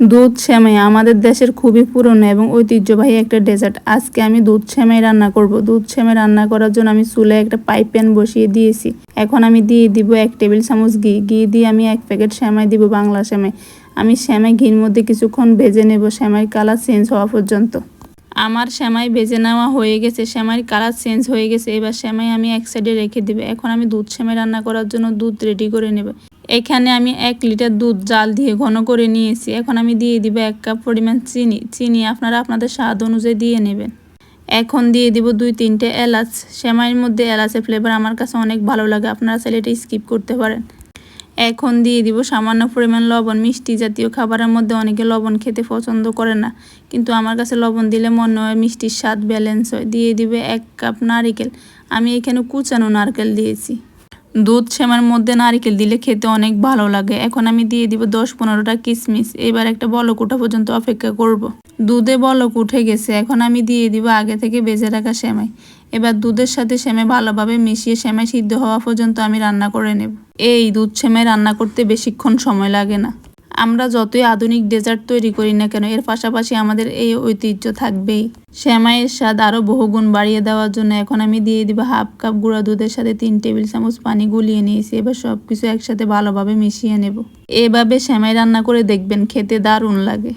দুধ সেমাই আমাদের দেশের খুবই পুরনো এবং ঐতিহ্যবাহী একটা ডেজার্ট। আজকে আমি দুধ সেমাই রান্না করব। দুধ সেমাই রান্না করার জন্য আমি চুলে একটা পাইপ প্যান বসিয়ে দিয়েছি। এখন আমি দিয়ে দিব এক টেবিল চামচ ঘি। ঘি দিয়ে আমি এক প্যাকেট সেমাই দিব বাংলা সেমাই। আমি সেমাই ঘির মধ্যে কিছুক্ষণ ভেজে নেব। সেমাই কালার চেঞ্জ হওয়া পর্যন্ত। আমার সেমাই ভেজে নেওয়া হয়ে গেছে। সেমাইয়ের কালার চেঞ্জ হয়ে গেছে। এবার সেমাই আমি এক সাইডে রেখে দেবো। এখন আমি দুধ সেমাই রান্না করার জন্য দুধ রেডি করে নেব। এখানে আমি এক লিটার দুধ জাল দিয়ে ঘন করে নিয়েছি। এখন আমি দিয়ে দিব এক কাপ পরিমাণ চিনি। চিনি আপনারা আপনাদের স্বাদ অনুযায়ী দিয়ে নেবেন। এখন দিয়ে দিব দুই তিনটে এলাচ। সেমাইয়ের মধ্যে এলাচের ফ্লেভার আমার কাছে অনেক ভালো লাগে। আপনারা চাইলে এটা স্কিপ করতে পারেন। এখন দিয়ে দিব সামান্য পরিমাণ লবণ। মিষ্টি জাতীয় খাবারের মধ্যে অনেকে লবণ খেতে পছন্দ করে না। কিন্তু আমার কাছে লবণ দিলে মনে হয় মিষ্টির স্বাদ ব্যালেন্স হয়। দিয়ে দিবে এক কাপ নারিকেল। আমি এখানে কুচানো নারকেল দিয়েছি। দুধ সেমার মধ্যে নারিকেল দিলে খেতে অনেক ভালো লাগে। এখন আমি দিয়ে দিব দশ পনেরোটা কিশমিশ এবার একটা বলক ওঠা পর্যন্ত অপেক্ষা করব। দুধে বলক উঠে গেছে। এখন আমি দিয়ে দিব আগে থেকে বেজে রাখা সেমাই। এবার দুধের সাথে সেমাই ভালোভাবে মিশিয়ে সেমাই সিদ্ধ হওয়া পর্যন্ত আমি রান্না করে নেব। এই দুধ সেমাই রান্না করতে বেশিক্ষণ সময় লাগে না। আমরা যতই আধুনিক ডেজার্ট তৈরি করি না কেন, এর পাশাপাশি আমাদের এই ঐতিহ্য থাকবেই। শ্যামাইয়ের স্বাদ আরও বহুগুণ বাড়িয়ে দেওয়ার জন্য এখন আমি দিয়ে দিব হাফ কাপ গুঁড়া দুধের সাথে তিন টেবিল চামচ পানি গুলিয়ে নিয়েছি, এবার সব কিছু একসাথে ভালোভাবে মিশিয়ে নেব। এভাবে শ্যামাই রান্না করে দেখবেন, খেতে দারুণ লাগে।